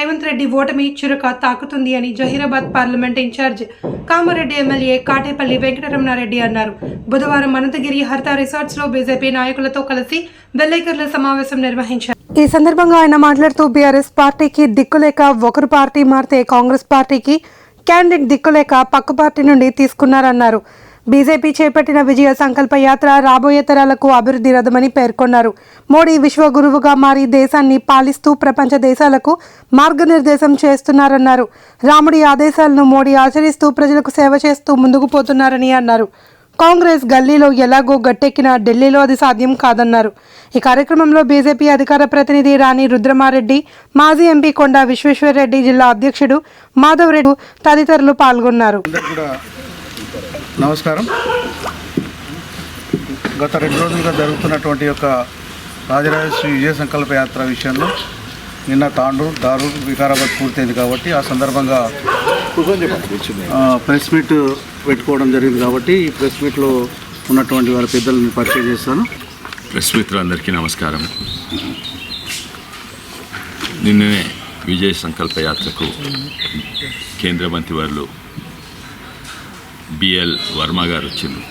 రేవంత్ రెడ్డి ఓటమి చురుక తాకుతుంది అని Zaheerabad parliament in-charge Kamareddy MLA Katepalli Venkataramanareddy అన్నారు. బుధవారం అనంతగిరి హర్తా రిసార్ట్స్లో బీజేపీ నాయకులతో కలిసి విలేకరుల సమావేశం నిర్వహించారు. ఈ సందర్భంగా ఆయన మాట్లాడుతూ బీఆర్ఎస్ పార్టీకి దిక్కులేక ఒకరు పార్టీ మారితే కాంగ్రెస్ పార్టీకి క్యాండిడేట్ దిక్కులేక పక్క పార్టీ నుండి తీసుకున్నారన్నారు. బీజేపీ చేపట్టిన విజయ సంకల్ప యాత్ర రాబోయే తరాలకు అభివృద్ధి రథమని పేర్కొన్నారు. మోడీ విశ్వగురువుగా మారి దేశాన్ని పాలిస్తూ ప్రపంచ దేశాలకు మార్గనిర్దేశం చేస్తున్నారన్నారు. రాముడి ఆదేశాలను మోడీ ఆచరిస్తూ ప్రజలకు సేవ చేస్తూ ముందుకు పోతున్నారని అన్నారు. కాంగ్రెస్ గల్లీలో ఎలాగో గట్టెక్కినా ఢిల్లీలో అది సాధ్యం కాదన్నారు. ఈ కార్యక్రమంలో బీజేపీ అధికార ప్రతినిధి రాణి రుద్రమారెడ్డి మాజీ ఎంపీ కొండా విశ్వేశ్వరరెడ్డి జిల్లా అధ్యక్షుడు మాధవ్ రెడ్డి తదితరులు పాల్గొన్నారు. నమస్కారం. గత రెండు రోజులుగా జరుగుతున్నటువంటి యొక్క రాజరాజేశ్వరి విజయ సంకల్ప యాత్ర విషయంలో నిన్న తాండూరు దారూర్ వికారాబాద్ పూర్తయింది కాబట్టి ఆ సందర్భంగా ప్రెస్ మీట్ పెట్టుకోవడం జరిగింది కాబట్టి ఈ ప్రెస్ మీట్లో ఉన్నటువంటి వారి పెద్దలను పరిచయం చేస్తాను. ప్రెస్ మిత్రులందరికీ నమస్కారం. నిన్ననే విజయ సంకల్ప యాత్రకు కేంద్ర మంత్రి వారు బిఎల్ వర్మ గారు వచ్చింది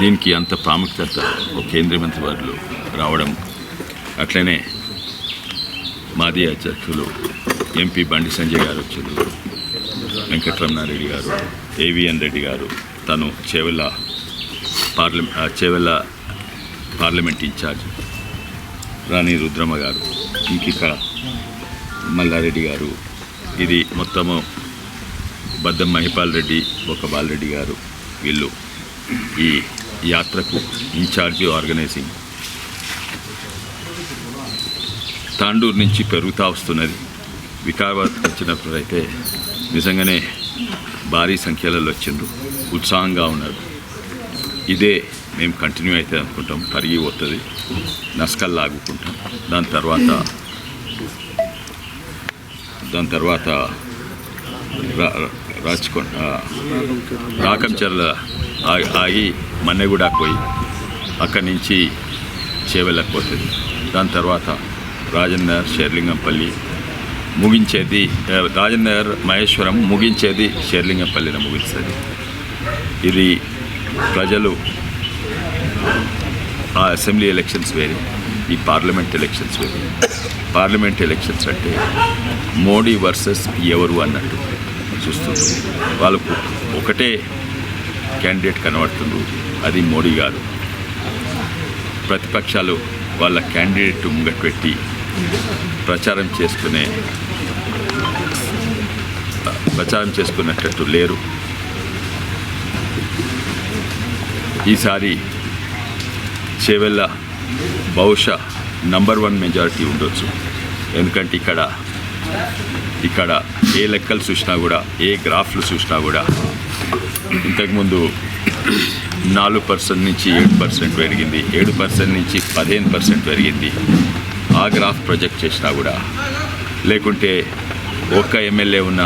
దీనికి అంత ప్రాముఖ్యత ఒక కేంద్ర మంత్రి వారు రావడం అట్లనే మాజీ అధ్యక్షులు ఎంపీ బండి సంజయ్ గారు వచ్చారు వెంకటరమణారెడ్డి గారు ఏవిఎన్ రెడ్డి గారు తను Chevella parliament Chevella parliament in-charge Rani Rudramma గారు ఇంక మల్లారెడ్డి గారు. ఇది మొత్తము బద్దం మహిపాల్ రెడ్డి ఒక బాలరెడ్డి గారు వీళ్ళు ఈ యాత్రకు ఇన్ఛార్జి ఆర్గనైజింగ్ తాండూరు నుంచి పెరుగుతూ వస్తున్నది. వికారాబాద్ వచ్చినప్పుడు అయితే నిజంగానే భారీ సంఖ్యలలో వచ్చిండ్రు. ఉత్సాహంగా ఉన్నారు. ఇదే మేము కంటిన్యూ అయితే అనుకుంటాం. పరిగి పోతుంది. నస్కల్ లాగుకుంటాం. దాని తర్వాత దాని తర్వాత రాచకొండ రాకంచర్ల ఆగి- మన్నెగూడకు పోయి అక్కడి నుంచి చేవెళ్ళకు పోతుంది. దాని తర్వాత రాజేందర్ షేర్లింగంపల్లి ముగించేది రాజేందర్ మహేశ్వరం ముగించేది షేర్లింగంపల్లిని ముగిస్తుంది. ఇది ప్రజలు ఆ అసెంబ్లీ ఎలక్షన్స్ వేరే ఈ పార్లమెంట్ ఎలక్షన్స్ వేరే. పార్లమెంట్ ఎలక్షన్స్ అంటే మోడీ వర్సెస్ ఎవరు అన్నట్టు. చూస్తుంది వాళ్ళకు ఒకటే క్యాండిడేట్ కనబడుతుంది అది మోడీ గారు. ప్రతిపక్షాలు వాళ్ళ క్యాండిడేట్ ముంగట్పెట్టి ప్రచారం చేసుకునే ప్రచారం చేసుకునేటట్టు లేరు. ఈసారి చేవెళ్ళ బహుశా నంబర్ వన్ మెజారిటీ ఉండొచ్చు. ఎందుకంటే ఇక్కడ ఇక్కడ ఏ లెక్కలు చూసినా కూడా ఏ గ్రాఫ్లు చూసినా కూడా ఇంతకుముందు నాలుగు పర్సెంట్ నుంచి ఏడు పర్సెంట్ పెరిగింది ఏడు పర్సెంట్ నుంచి పదిహేను పర్సెంట్ పెరిగింది. ఆ గ్రాఫ్ ప్రొజెక్ట్ చేసినా కూడా లేకుంటే ఒక్క ఎమ్మెల్యే ఉన్న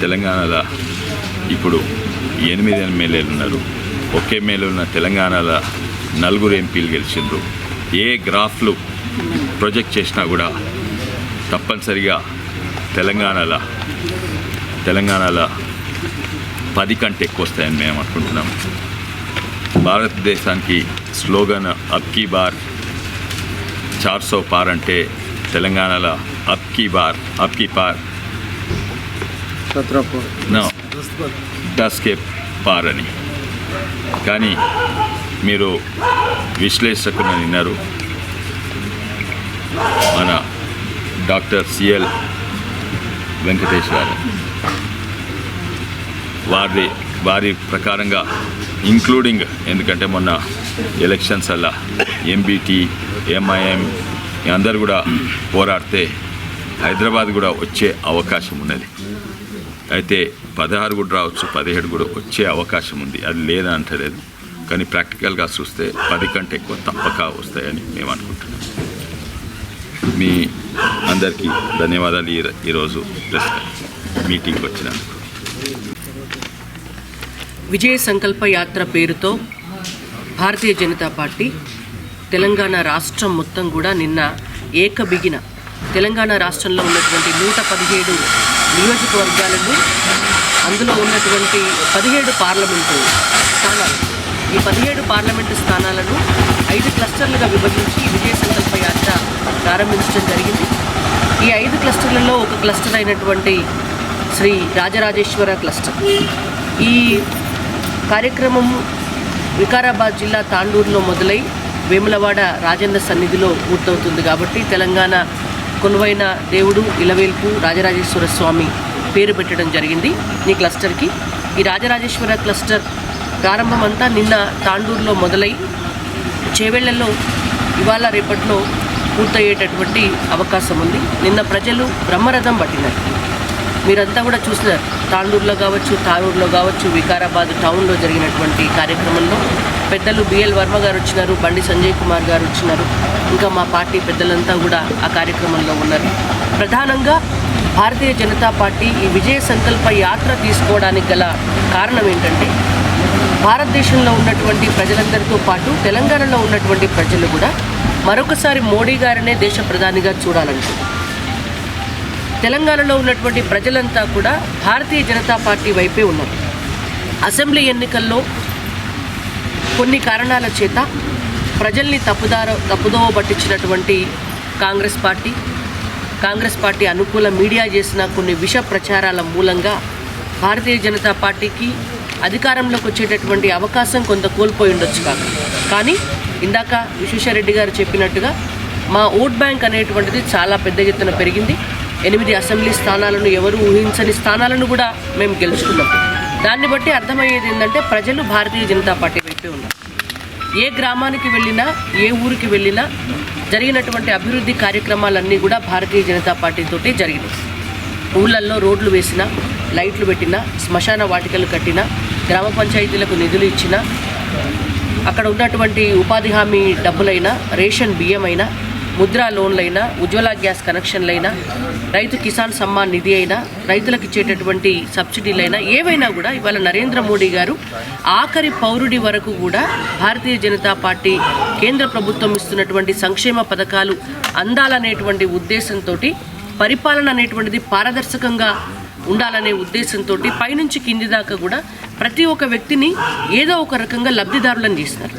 తెలంగాణలో ఇప్పుడు ఎనిమిది ఎమ్మెల్యేలు ఉన్నారు. ఒక ఎమ్మెల్యే ఉన్న తెలంగాణలో నలుగురు ఎంపీలు గెలిచిండ్రు. ఏ గ్రాఫ్లు ప్రొజెక్ట్ చేసినా కూడా తప్పనిసరిగా తెలంగాణలో తెలంగాణలో పది కంటే ఎక్కువ వస్తాయని మేము అనుకుంటున్నాం. భారతదేశానికి స్లోగన్ అబ్కీ బార్ చార్ సో పార్ అంటే తెలంగాణలో అబ్కీ బార్ అబ్కీ పార్. డస్కే పార్ అని. కానీ మీరు విశ్లేషకులు విన్నారు. మన డాక్టర్ సిఎల్ వెంకటేష్ గారు. వారి వారి ప్రకారంగా ఇంక్లూడింగ్ ఎందుకంటే మొన్న ఎలక్షన్స్ అలా ఎంబీటీ ఎంఐఎం అందరు కూడా పోరాడితే హైదరాబాద్ కూడా వచ్చే అవకాశం ఉన్నది. అయితే పదహారు కూడా రావచ్చు పదిహేడు కూడా వచ్చే అవకాశం ఉంది. అది లేదా అంటలేదు కానీ ప్రాక్టికల్గా చూస్తే పది కంటే ఎక్కువ తప్పక వస్తాయని మేము అనుకుంటున్నాం. మీ అందరికీ ధన్యవాదాలు ఈ ఈరోజు ప్రెస్ మీటింగ్కి వచ్చినందుకు. విజయ సంకల్ప యాత్ర పేరుతో భారతీయ జనతా పార్టీ తెలంగాణ రాష్ట్రం మొత్తం కూడా నిన్న ఏకబిగిన తెలంగాణ రాష్ట్రంలో ఉన్నటువంటి నూట పదిహేడు నియోజకవర్గాలను అందులో ఉన్నటువంటి పదిహేడు పార్లమెంటు స్థానాలు. ఈ పదిహేడు పార్లమెంటు స్థానాలను ఐదు క్లస్టర్లుగా విభజించి ఈ విజయ సంకల్ప యాత్ర ప్రారంభించడం జరిగింది. ఈ ఐదు క్లస్టర్లలో ఒక క్లస్టర్ అయినటువంటి శ్రీ రాజరాజేశ్వర క్లస్టర్. ఈ కార్యక్రమం వికారాబాద్ జిల్లా తాండూరులో మొదలై వేములవాడ రాజేంద్ర సన్నిధిలో పూర్తవుతుంది కాబట్టి తెలంగాణ కొలువైన దేవుడు ఇలవేల్పు రాజరాజేశ్వర స్వామి పేరు పెట్టడం జరిగింది. ఈ క్లస్టర్కి ఈ రాజరాజేశ్వర క్లస్టర్ ప్రారంభమంతా నిన్న తాండూరులో మొదలై చేవెళ్ళలో ఇవాళ రేపట్లో పూర్తయ్యేటటువంటి అవకాశం ఉంది నిన్న ప్రజలు బ్రహ్మరథం పట్టినారు. మీరంతా కూడా చూసినారు తాండూరులో కావచ్చు తారూరులో కావచ్చు వికారాబాద్ టౌన్లో జరిగినటువంటి కార్యక్రమంలో పెద్దలు బిఎల్ వర్మ గారు వచ్చినారు బండి సంజయ్ కుమార్ గారు వచ్చినారు. ఇంకా మా పార్టీ పెద్దలంతా కూడా ఆ కార్యక్రమంలో ఉన్నారు. ప్రధానంగా భారతీయ జనతా పార్టీ ఈ విజయ సంకల్ప యాత్ర తీసుకోవడానికి గల కారణం ఏంటంటే భారతదేశంలో ఉన్నటువంటి ప్రజలందరితో పాటు తెలంగాణలో ఉన్నటువంటి ప్రజలు కూడా మరొకసారి మోడీ గారినే దేశ ప్రధానిగా చూడాలనుకుంటున్నారు తెలంగాణలో ఉన్నటువంటి ప్రజలంతా కూడా భారతీయ జనతా పార్టీ వైపే ఉన్నారు. అసెంబ్లీ ఎన్నికల్లో కొన్ని కారణాల చేత ప్రజల్ని తప్పుదార తప్పుదోవ పట్టించినటువంటి కాంగ్రెస్ పార్టీ కాంగ్రెస్ పార్టీ అనుకూల మీడియా చేసిన కొన్ని విష ప్రచారాల మూలంగా భారతీయ జనతా పార్టీకి అధికారంలోకి వచ్చేటటువంటి అవకాశం కొంత కోల్పోయి ఉండొచ్చు కాక. కానీ ఇందాక విశ్వేశ్వరరెడ్డి గారు చెప్పినట్టుగా మా ఓట్ బ్యాంక్ అనేటువంటిది చాలా పెద్ద ఎత్తున పెరిగింది. ఎనిమిది అసెంబ్లీ స్థానాలను ఎవరు ఊహించని స్థానాలను కూడా మేము గెలుచుకున్నాం. దాన్ని బట్టి అర్థమయ్యేది ఏంటంటే ప్రజలు భారతీయ జనతా పార్టీ వైపే ఉన్నారు. ఏ గ్రామానికి వెళ్ళినా ఏ ఊరికి వెళ్ళినా జరిగినటువంటి అభివృద్ధి కార్యక్రమాలన్నీ కూడా భారతీయ జనతా పార్టీతోటి జరిగినాయి. ఊళ్ళల్లో రోడ్లు వేసిన లైట్లు పెట్టిన శ్మశాన వాటికలు కట్టిన గ్రామ పంచాయతీలకు నిధులు ఇచ్చిన అక్కడ ఉన్నటువంటి ఉపాధి హామీ డబ్బులైనా రేషన్ బియ్యమైనా ముద్రా లోన్లైనా ఉజ్వల గ్యాస్ కనెక్షన్లైనా రైతు కిసాన్ సమ్మాన్ నిధి అయినా రైతులకు ఇచ్చేటటువంటి సబ్సిడీలైనా ఏవైనా కూడా ఇవాళ నరేంద్ర మోడీ గారు ఆఖరి పౌరుడి వరకు కూడా భారతీయ జనతా పార్టీ కేంద్ర ప్రభుత్వం ఇస్తున్నటువంటి సంక్షేమ పథకాలు అందాలనేటువంటి ఉద్దేశంతో పరిపాలన అనేటువంటిది పారదర్శకంగా ఉండాలనే ఉద్దేశంతో పైనుంచి కింది దాకా కూడా ప్రతి ఒక్క వ్యక్తిని ఏదో ఒక రకంగా లబ్ధిదారులను చేస్తున్నారు.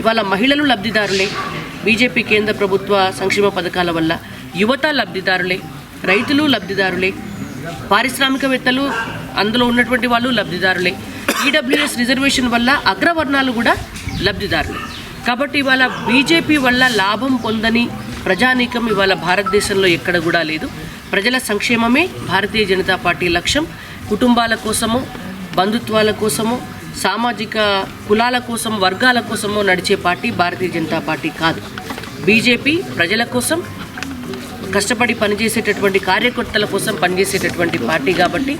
ఇవాళ మహిళలు లబ్ధిదారులే. బీజేపీ కేంద్ర ప్రభుత్వ సంక్షేమ పథకాల వల్ల యువత లబ్ధిదారులే రైతులు లబ్ధిదారులే పారిశ్రామికవేత్తలు అందులో ఉన్నటువంటి వాళ్ళు లబ్ధిదారులే. ఈడబ్ల్యూఎస్ రిజర్వేషన్ వల్ల అగ్రవర్ణాలు కూడా లబ్ధిదారులే. కాబట్టి ఇవాళ బీజేపీ వల్ల లాభం పొందని ప్రజానీకం ఇవాళ భారతదేశంలో ఎక్కడ కూడా లేదు. ప్రజల సంక్షేమమే భారతీయ జనతా పార్టీ లక్ష్యం. కుటుంబాల కోసము బంధుత్వాల కోసము సామాజిక కులాల కోసం వర్గాల కోసమో నడిచే పార్టీ భారతీయ జనతా పార్టీ కాదు. బీజేపీ ప్రజల కోసం కష్టపడి పనిచేసేటటువంటి కార్యకర్తల కోసం పనిచేసేటటువంటి పార్టీ కాబట్టి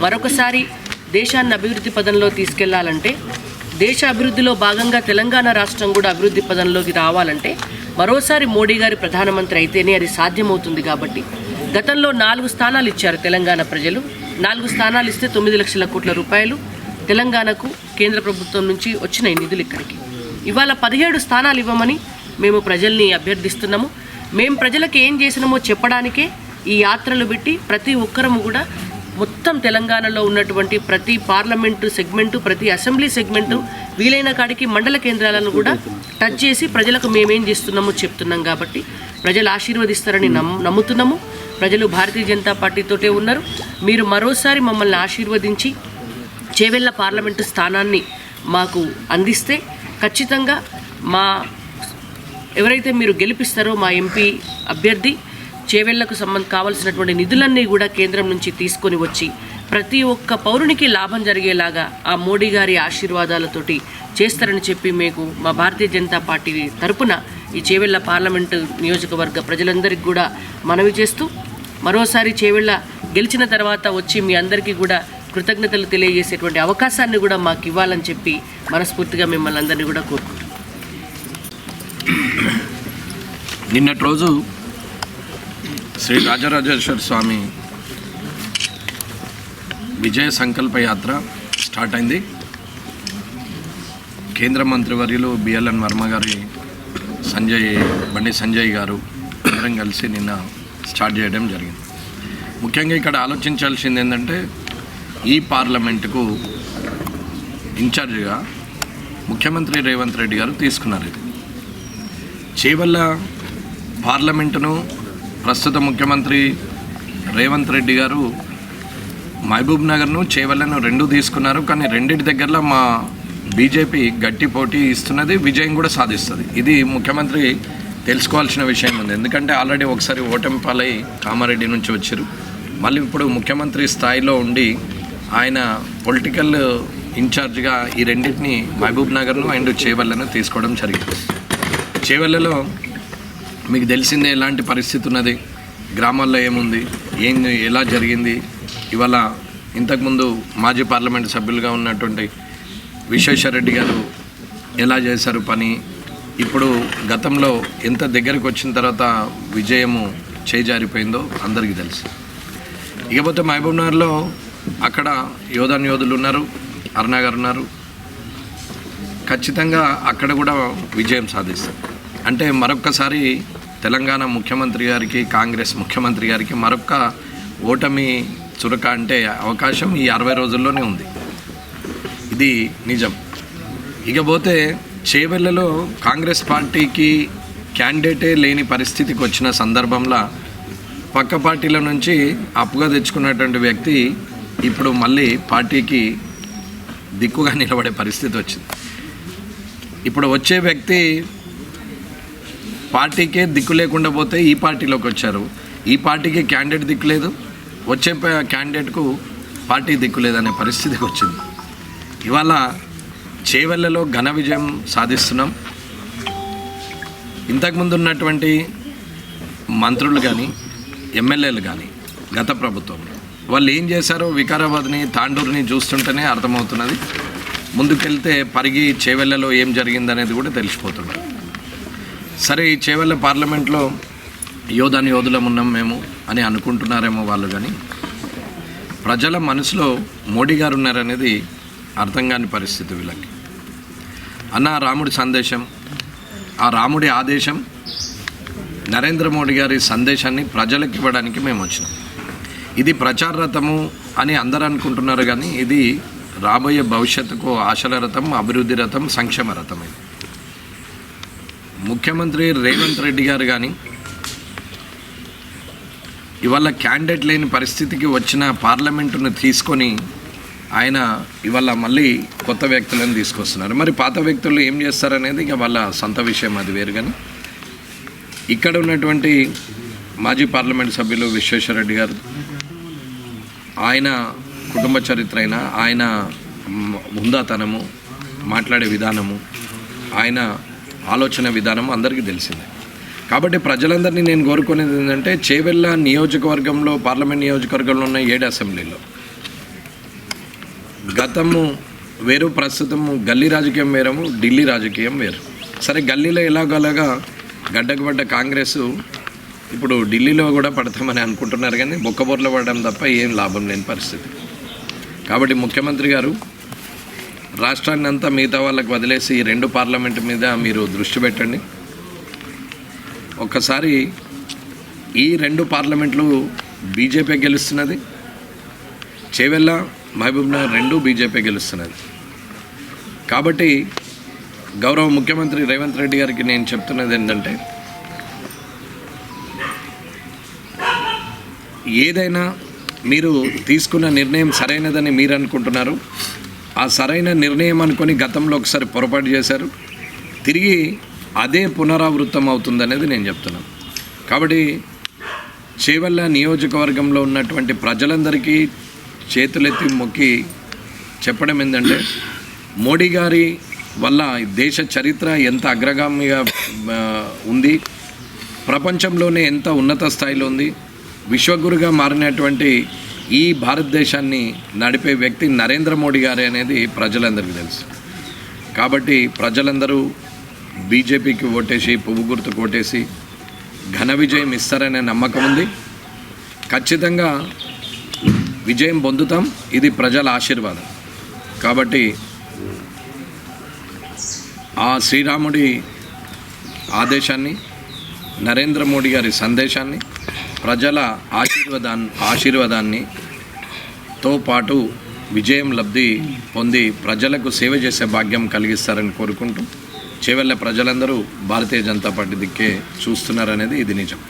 మరొకసారి దేశాన్ని అభివృద్ధి పదంలో తీసుకెళ్ళాలంటే దేశ అభివృద్ధిలో భాగంగా తెలంగాణ రాష్ట్రం కూడా అభివృద్ధి పదంలోకి రావాలంటే మరోసారి మోడీ గారి ప్రధానమంత్రి అయితేనే అది సాధ్యమవుతుంది కాబట్టి గతంలో నాలుగు స్థానాలు ఇచ్చారు తెలంగాణ ప్రజలు. నాలుగు స్థానాలు ఇస్తే తొమ్మిది లక్షల కోట్ల రూపాయలు తెలంగాణకు కేంద్ర ప్రభుత్వం నుంచి వచ్చిన నిధులు ఇక్కడికి. ఇవాళ పదిహేడు స్థానాలు ఇవ్వమని మేము ప్రజల్ని అభ్యర్థిస్తున్నాము. మేము ప్రజలకు ఏం చేసినామో చెప్పడానికే ఈ యాత్రలు పెట్టి ప్రతి ఒక్కరము కూడా మొత్తం తెలంగాణలో ఉన్నటువంటి ప్రతి పార్లమెంటు సెగ్మెంటు ప్రతి అసెంబ్లీ సెగ్మెంటు వీలైన కాడికి మండల కేంద్రాలను కూడా టచ్ చేసి ప్రజలకు మేమేం చేస్తున్నామో చెప్తున్నాం కాబట్టి ప్రజలు ఆశీర్వదిస్తారని నమ్ము నమ్ముతున్నాము. ప్రజలు భారతీయ జనతా పార్టీతోటే ఉన్నారు. మీరు మరోసారి మమ్మల్ని ఆశీర్వదించి చేవెళ్ళ పార్లమెంటు స్థానాన్ని మాకు అందిస్తే ఖచ్చితంగా మా ఎవరైతే మీరు గెలిపిస్తారో మా ఎంపీ అభ్యర్థి చేవెళ్ళకు సంబంధ కావాల్సినటువంటి నిధులన్నీ కూడా కేంద్రం నుంచి తీసుకొని వచ్చి ప్రతి ఒక్క పౌరునికి లాభం జరిగేలాగా ఆ మోడీ గారి ఆశీర్వాదాలతోటి చేస్తారని చెప్పి మీకు మా భారతీయ జనతా పార్టీ తరపున ఈ చేవెళ్ళ పార్లమెంటు నియోజకవర్గ ప్రజలందరికీ కూడా మనవి చేస్తూ మరోసారి చేవెళ్ళ గెలిచిన తర్వాత వచ్చి మీ అందరికీ కూడా కృతజ్ఞతలు తెలియజేసేటువంటి అవకాశాన్ని కూడా మాకు ఇవ్వాలని చెప్పి మనస్ఫూర్తిగా మిమ్మల్ని అందరినీ కూడా కోరుకుంటున్నాం. నిన్నటి రోజు శ్రీ రాజరాజేశ్వర స్వామి విజయ సంకల్ప యాత్ర స్టార్ట్ అయింది. కేంద్ర మంత్రివర్యులు బిఎల్ఎన్ వర్మ గారి సంజయ్ బండి సంజయ్ గారు అందరం కలిసి నిన్న స్టార్ట్ చేయడం జరిగింది. ముఖ్యంగా ఇక్కడ ఆలోచించాల్సింది ఏంటంటే ఈ పార్లమెంటుకు ఇన్ఛార్జిగా ముఖ్యమంత్రి రేవంత్ రెడ్డి గారు తీసుకున్నారు ఇది. చేవల్ల పార్లమెంటును ప్రస్తుత ముఖ్యమంత్రి రేవంత్ రెడ్డి గారు మహబూబ్ నగర్ను చేవలను రెండు తీసుకున్నారు. కానీ రెండింటి దగ్గరలో మా బీజేపీ గట్టి పోటీ ఇస్తున్నది విజయం కూడా సాధిస్తుంది. ఇది ముఖ్యమంత్రి తెలుసుకోవాల్సిన విషయం ఉంది. ఎందుకంటే ఆల్రెడీ ఒకసారి ఓటమి పాలై కామారెడ్డి నుంచి వచ్చారు. మళ్ళీ ఇప్పుడు ముఖ్యమంత్రి స్థాయిలో ఉండి ఆయన పొలిటికల్ ఇన్ఛార్జ్గా ఈ రెండింటిని మహబూబ్ నగర్ను అండ్ చేవల్లను తీసుకోవడం జరిగింది. చేవెళ్ళలో మీకు తెలిసిందే ఎలాంటి పరిస్థితి ఉన్నది? గ్రామాల్లో ఏముంది? ఏం ఎలా జరిగింది? ఇవాళ ఇంతకుముందు మాజీ పార్లమెంట్ సభ్యులుగా ఉన్నటువంటి విశ్వేశ్వరరెడ్డి గారు ఎలా చేశారు పని? ఇప్పుడు గతంలో ఎంత దగ్గరకు వచ్చిన తర్వాత విజయము చేజారిపోయిందో అందరికీ తెలుసు. ఇకపోతే మహబూబ్ నగర్లో అక్కడ యోధాన్ యోధులు ఉన్నారు అరుణ గారు ఉన్నారు. ఖచ్చితంగా అక్కడ కూడా విజయం సాధిస్తారు. అంటే మరొక్కసారి తెలంగాణ ముఖ్యమంత్రి గారికి కాంగ్రెస్ ముఖ్యమంత్రి గారికి మరొక్క ఓటమి చురక అంటే అవకాశం ఈ అరవై రోజుల్లోనే ఉంది. ఇది నిజం. ఇకపోతే చేవెళ్ళలో కాంగ్రెస్ పార్టీకి క్యాండిడేటే లేని పరిస్థితికి వచ్చిన సందర్భంలో పక్క పార్టీల నుంచి అప్పుగా తెచ్చుకున్నటువంటి వ్యక్తి ఇప్పుడు మళ్ళీ పార్టీకి దిక్కుగా నిలబడే పరిస్థితి వచ్చింది. ఇప్పుడు వచ్చే వ్యక్తి పార్టీకే దిక్కు లేకుండా పోతే ఈ పార్టీలోకి వచ్చారు. ఈ పార్టీకి క్యాండిడేట్ దిక్కు లేదు. వచ్చే క్యాండిడేట్కు పార్టీ దిక్కు లేదనే పరిస్థితికి వచ్చింది. ఇవాళ చేవెళ్ళలో ఘన విజయం సాధిస్తున్నాం. ఇంతకుముందు ఉన్నటువంటి మంత్రులు కానీ ఎమ్మెల్యేలు కానీ గత ప్రభుత్వం వాళ్ళు ఏం చేశారో వికారాబాద్ని తాండూరుని చూస్తుంటేనే అర్థమవుతున్నది. ముందుకెళ్తే పరిగి చేవెళ్ళలో ఏం జరిగిందనేది కూడా తెలిసిపోతుంది. సరే ఈ చేవల్ల పార్లమెంట్లో యోధాని యోధులం ఉన్నాం మేము అని అనుకుంటున్నారేమో వాళ్ళు కానీ ప్రజల మనసులో మోడీ గారు ఉన్నారనేది అర్థం కాని పరిస్థితి వీళ్ళకి. అన్న రాముడి సందేశం ఆ రాముడి ఆదేశం నరేంద్ర మోడీ గారి సందేశాన్ని ప్రజలకు ఇవ్వడానికి మేము వచ్చినాం. ఇది ప్రచార రథము అని అందరూ అనుకుంటున్నారు కానీ ఇది రాబోయే భవిష్యత్తుకు ఆశల రథం అభివృద్ధి రథం సంక్షేమ రథం ఇది. ముఖ్యమంత్రి రేవంత్ రెడ్డి గారు కానీ ఇవాళ క్యాండిడేట్ లేని పరిస్థితికి వచ్చిన పార్లమెంటును తీసుకొని ఆయన ఇవాళ మళ్ళీ కొత్త వ్యక్తులను తీసుకొస్తున్నారు. మరి పాత వ్యక్తులు ఏం చేస్తారనేది ఇక వాళ్ళ సొంత విషయం అది వేరు కానీ ఇక్కడ ఉన్నటువంటి మాజీ పార్లమెంట్ సభ్యులు విశ్వేశ్వరరెడ్డి గారు ఆయన కుటుంబ చరిత్ర అయినా ఆయన ఉందాతనము మాట్లాడే విధానము ఆయన ఆలోచన విధానం అందరికీ తెలిసిందే. కాబట్టి ప్రజలందరినీ నేను కోరుకునేది ఏంటంటే చేవెళ్ళ నియోజకవర్గంలో పార్లమెంట్ నియోజకవర్గంలో ఉన్న ఏడు అసెంబ్లీలో గతము వేరు ప్రస్తుతము గల్లీ రాజకీయం వేరము ఢిల్లీ రాజకీయం వేరు. సరే గల్లీలో ఎలాగోలాగా గడ్డకు పడ్డ కాంగ్రెస్ ఇప్పుడు ఢిల్లీలో కూడా పడతామని అనుకుంటున్నారు కానీ బొక్కబోర్లో పడడం తప్ప ఏం లాభం లేని పరిస్థితి. కాబట్టి ముఖ్యమంత్రి గారు రాష్ట్రాన్ని అంతా మిగతా వాళ్ళకి వదిలేసి ఈ రెండు పార్లమెంట్ మీద మీరు దృష్టి పెట్టండి. ఒక్కసారి ఈ రెండు పార్లమెంట్లు బీజేపీ గెలుస్తున్నది చేవెళ్ళ మహబూబ్నగర్ రెండు బీజేపీ గెలుస్తున్నది. కాబట్టి గౌరవ ముఖ్యమంత్రి రేవంత్ రెడ్డి గారికి నేను చెప్తున్నది ఏంటంటే ఏదైనా మీరు తీసుకున్న నిర్ణయం సరైనదని మీరు అనుకుంటున్నారు ఆ సరైన నిర్ణయం అనుకొని గతంలో ఒకసారి పొరపాటు చేశారు. తిరిగి అదే పునరావృతం అవుతుందనేది నేను చెప్తున్నాను కాబట్టి చేవల్ల నియోజకవర్గంలో ఉన్నటువంటి ప్రజలందరికీ చేతులెత్తి మొక్కి చెప్పడం ఏంటంటే మోడీ గారి వల్ల దేశ చరిత్ర ఎంత అగ్రగామిగా ఉంది ప్రపంచంలోనే ఎంత ఉన్నత స్థాయిలో ఉంది విశ్వగురుగా మారినటువంటి ఈ భారతదేశాన్ని నడిపే వ్యక్తి నరేంద్ర మోడీ గారే అనేది ప్రజలందరికీ తెలుసు. కాబట్టి ప్రజలందరూ బీజేపీకి ఓటేసి పువ్వు గుర్తుకు ఓటేసి ఘన విజయం ఇస్తారనే నమ్మకం ఉంది. ఖచ్చితంగా విజయం పొందుతాం. ఇది ప్రజల ఆశీర్వాదం. కాబట్టి ఆ శ్రీరాముడి ఆదేశాన్ని నరేంద్ర మోడీ గారి సందేశాన్ని ప్రజల ఆశ ఆశీర్వాదాన్ని తో పాటు విజయం లబ్ధి పొంది ప్రజలకు సేవ చేసే భాగ్యం కలిగిస్తారని కోరుకుంటూ చేవెళ్ళ ప్రజలందరూ భారతీయ జనతా పార్టీ దిక్కే చూస్తున్నారనేది ఇది నిజం.